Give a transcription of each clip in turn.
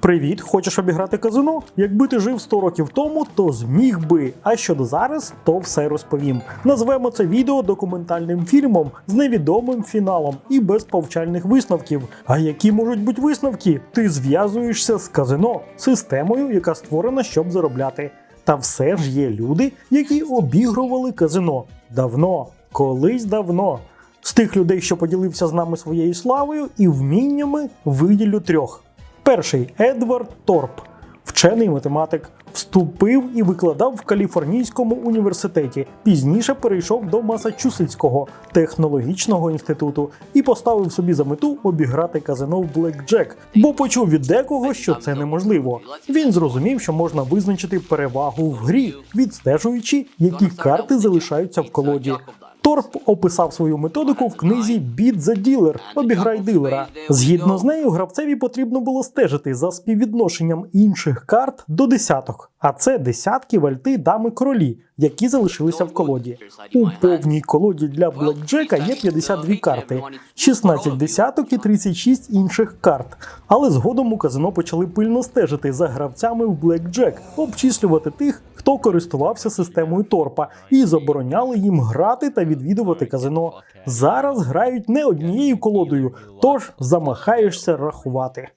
Привіт, хочеш обіграти казино? Якби ти жив 100 років тому, то зміг би. А щодо зараз, то все розповім. Назвемо це відео документальним фільмом з невідомим фіналом і без повчальних висновків. А які можуть бути висновки? Ти зв'язуєшся з казино, системою, яка створена, щоб заробляти. Та все ж є люди, які обігрували казино давно, колись давно. З тих людей, що поділився з нами своєю славою і вміннями, виділю трьох. Перший Едвард Торп, вчений математик, вступив і викладав в Каліфорнійському університеті. Пізніше перейшов до Масачусетського технологічного інституту і поставив собі за мету обіграти казино в Блекджек, бо почув від декого, що це неможливо. Він зрозумів, що можна визначити перевагу в грі, відстежуючи, які карти залишаються в колоді. Торп описав свою методику в книзі Beat the Dealer – обіграй дилера. Згідно з нею, гравцеві потрібно було стежити за співвідношенням інших карт до десяток, а це десятки, вальти, дами, королі, які залишилися в колоді. У повній колоді для блекджека є 52 карти, 16 десяток і 36 інших карт. Але згодом у казино почали пильно стежити за гравцями в блекджек, обчислювати тих, хто користувався системою торпа, і забороняли їм грати та відвідувати казино. Зараз грають не однією колодою, тож замахаєшся рахувати.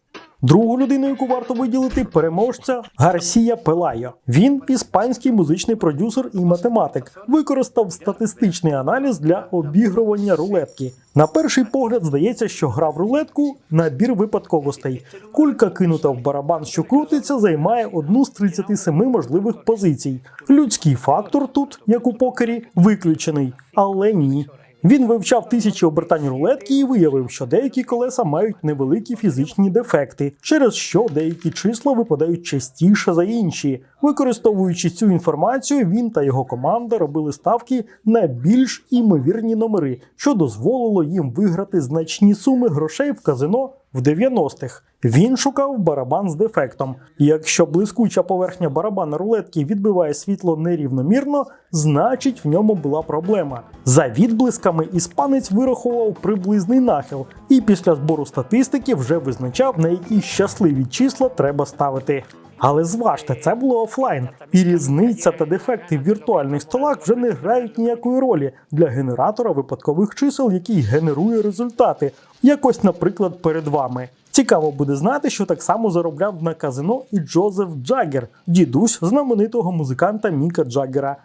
Другу людину, яку варто виділити, переможця Гарсія Пелайо. Він іспанський музичний продюсер і математик. Використав статистичний аналіз для обігрування рулетки. На перший погляд здається, що гра в рулетку набір випадковостей. Кулька, кинута в барабан, що крутиться, займає одну з 37 можливих позицій. Людський фактор тут, як у покері, виключений, але ні. Він вивчав тисячі обертань рулетки і виявив, що деякі колеса мають невеликі фізичні дефекти, через що деякі числа випадають частіше за інші. Використовуючи цю інформацію, він та його команда робили ставки на більш імовірні номери, що дозволило їм виграти значні суми грошей в казино в 90-х. Він шукав барабан з дефектом. Якщо блискуча поверхня барабана рулетки відбиває світло нерівномірно, значить в ньому була проблема. За відблисками іспанець вирахував приблизний нахил, і після збору статистики вже визначав, на які щасливі числа треба ставити. Але зважте, це було офлайн, і різниця та дефекти в віртуальних столах вже не грають ніякої ролі для генератора випадкових чисел, який генерує результати. Якось, наприклад, перед вами. Цікаво буде знати, що так само заробляв на казино і Джозеф Джаггер, дідусь знаменитого музиканта Міка Джаггера.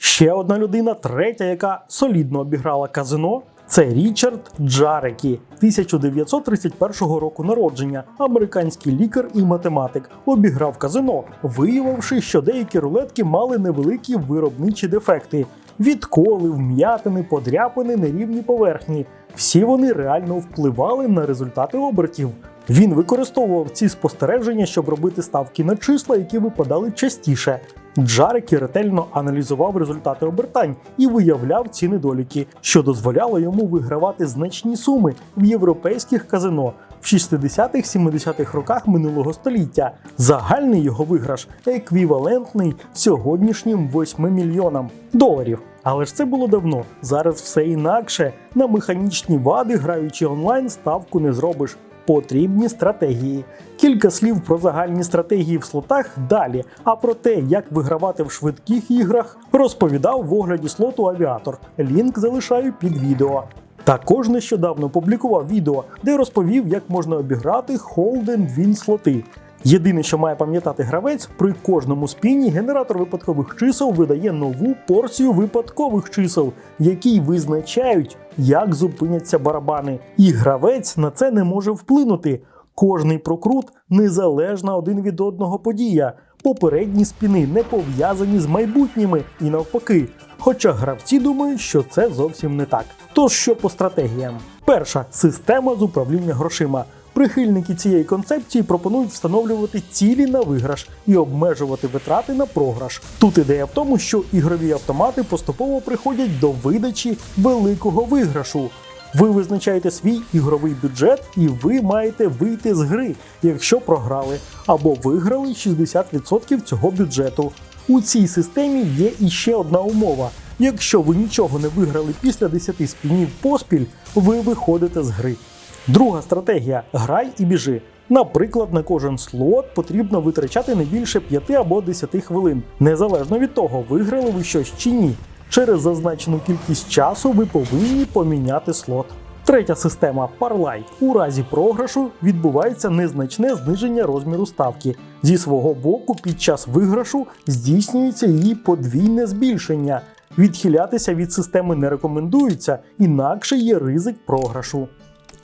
Ще одна людина, третя, яка солідно обіграла казино, це Річард Джарекі, 1931 року народження, американський лікар і математик. Обіграв казино, виявивши, що деякі рулетки мали невеликі виробничі дефекти: відколи, вм'ятини, подряпини, нерівні поверхні. Всі вони реально впливали на результати обертів. Він використовував ці спостереження, щоб робити ставки на числа, які випадали частіше. Джарекі ретельно аналізував результати обертань і виявляв ці недоліки, що дозволяло йому вигравати значні суми в європейських казино в 60-70-х роках минулого століття. Загальний його виграш еквівалентний сьогоднішнім 8 мільйонам доларів. Але ж це було давно. Зараз все інакше. На механічні вади, граючи онлайн, ставку не зробиш. Потрібні стратегії. Кілька слів про загальні стратегії в слотах далі. А про те, як вигравати в швидких іграх, розповідав в огляді слоту авіатор. Лінк залишаю під відео. Також нещодавно публікував відео, де розповів, як можна обіграти Холден Він слоти. Єдине, що має пам'ятати гравець, при кожному спіні генератор випадкових чисел видає нову порцію випадкових чисел, які визначають, як зупиняться барабани. І гравець на це не може вплинути. Кожний прокрут незалежна один від одного подія. Попередні спіни не пов'язані з майбутніми і навпаки. Хоча гравці думають, що це зовсім не так. Тож що по стратегіям? Перша система з управління грошима. Прихильники цієї концепції пропонують встановлювати цілі на виграш і обмежувати витрати на програш. Тут ідея в тому, що ігрові автомати поступово приходять до видачі великого виграшу. Ви визначаєте свій ігровий бюджет, і ви маєте вийти з гри, якщо програли, або виграли 60% цього бюджету. У цій системі є іще одна умова: якщо ви нічого не виграли після 10 спінів поспіль, ви виходите з гри. Друга стратегія грай і біжи. Наприклад, на кожен слот потрібно витрачати не більше 5 або 10 хвилин, незалежно від того, виграли ви щось чи ні. Через зазначену кількість часу ви повинні поміняти слот. Третя система Parlay. У разі програшу відбувається незначне зниження розміру ставки. Зі свого боку, під час виграшу здійснюється її подвійне збільшення. Відхилятися від системи не рекомендується, інакше є ризик програшу.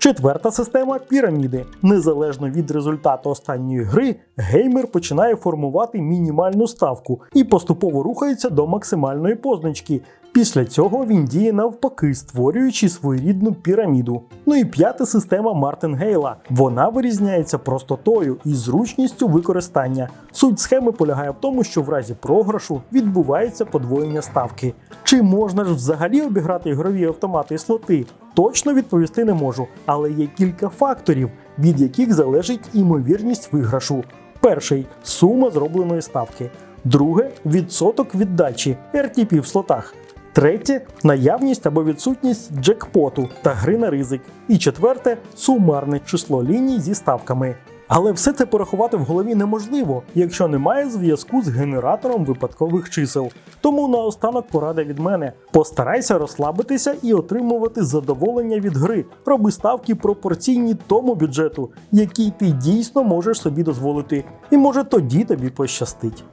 Четверта система піраміди. Незалежно від результату останньої гри, геймер починає формувати мінімальну ставку і поступово рухається до максимальної позначки. Після цього він діє навпаки, створюючи своєрідну піраміду. Ну і п'ята система Мартингейла. Вона вирізняється простотою і зручністю використання. Суть схеми полягає в тому, що в разі програшу відбувається подвоєння ставки. Чи можна ж взагалі обіграти ігрові автомати і слоти? Точно відповісти не можу, але є кілька факторів, від яких залежить імовірність виграшу. Перший сума зробленої ставки. Друге відсоток віддачі RTP в слотах. Третє наявність або відсутність джекпоту та гри на ризик. І четверте сумарне число ліній зі ставками. Але все це порахувати в голові неможливо, якщо немає зв'язку з генератором випадкових чисел. Тому наостанок порада від мене: постарайся розслабитися і отримувати задоволення від гри. Роби ставки пропорційні тому бюджету, який ти дійсно можеш собі дозволити. І може тоді тобі пощастить.